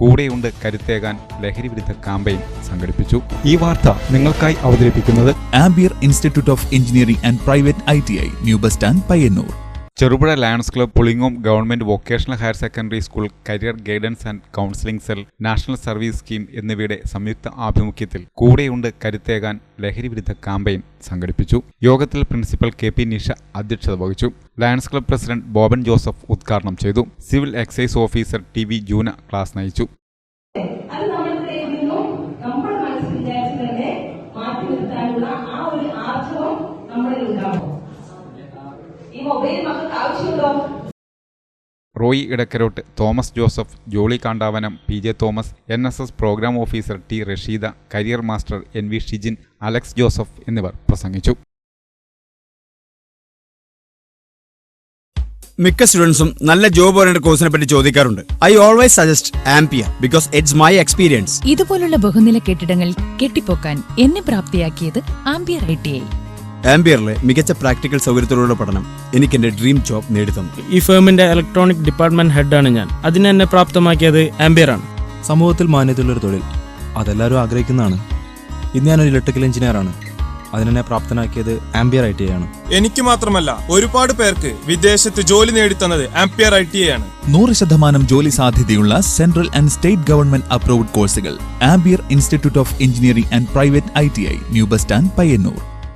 കൂടെയുണ്ട് കരുത്തേകാൻ ലഹരി വിരുദ്ധ ക്യാമ്പയിൻ സംഘടിപ്പിച്ചു. ഈ വാർത്ത നിങ്ങൾക്കായി അവതരിപ്പിക്കുന്നത് Ampere institute of engineering and private I T I new bus stand Payyanur. Cherupuzha lions club Pulingome government vocational higher secondary school career guidance and counselling cell national service scheme എന്നിവയുടെ സംയുക്ത ആഭിമുഖ്യത്തിൽ കൂടെയുണ്ട് കരുത്തേകാൻ ലഹരി വിരുദ്ധ ക്യാമ്പയിൻ സംഘടിപ്പിച്ചു. യോഗത്തിൽ principal K P Nisha അധ്യക്ഷത വഹിച്ചു. Lions club president Boban Joseph ഉദ്ഘാടനം ചെയ്തു. Civil excise officer T V Juna class നയിച്ചു. നമ്മുടെ മനസ്സിൽ മാറ്റി നിർത്താനുള്ള ആ ഒരു ആർജവം നമ്മളിൽ ഉണ്ടാവും മൊബൈൽ മക്കൾക്ക് ആവശ്യമുണ്ടോ? Roy Edakkarottu Thomas Joseph Jolly Kandavanam P J Thomas N S S programme officer T Rasheeda career master N V Shijin Alex Joseph എന്നിവർ പ്രസംഗിച്ചു. മിക്ക സ്റ്റുഡൻസും നല്ല ജോബ് ഓറിയന്റഡ് കോഴ്സിനെ പറ്റി ചോദിക്കാറുണ്ട്. I always suggest Ampere because it's my experience ഇതുപോലുള്ള ബഹുനില കെട്ടിടങ്ങൾ കെട്ടിപ്പോക്കാൻ എന്നെ പ്രാപ്തിയാക്കിയത് ആംപിയർ ഐ ടി ഐ ആംപിയറിലെ മികച്ച പ്രാക്ടിക്കൽ സൗകര്യത്തിലൂടെ പഠനം എനിക്ക് എന്റെ ഡ്രീം ജോബ് നേടിത്തന്നു. ഈ ഫേമിന്റെ ഇലക്ട്രോണിക് ഡിപ്പാർട്ട്മെന്റ് ഹെഡാണ് ഞാൻ. അതിന് എന്നെ പ്രാപ്തമാക്കിയത് ആംബിയർ ആണ്. സമൂഹത്തിൽ മാന്യതയുള്ളൊരു തൊഴിൽ. അതെല്ലാവരും ആഗ്രഹിക്കുന്നതാണ്. ഇന്ന് ഞാൻ ഒരു ഇലക്ട്രിക്കൽ എഞ്ചിനീയറാണ് അതിനെന്നെ പ്രാപ്തനാക്കിയത് ആംബിയർ ഐ ടി ആണ്. എനിക്ക് മാത്രമല്ല ഒരുപാട് പേർക്ക് വിദേശത്ത് ജോലി നേടിത്തന്നത് ആംപിയർ ഐ ടി ആണ്. നൂറ് ശതമാനം ജോലി സാധ്യതയുള്ള central and state government approved കോഴ്സുകൾ Ampere institute of engineering and private I T I new bus stand Payyanur.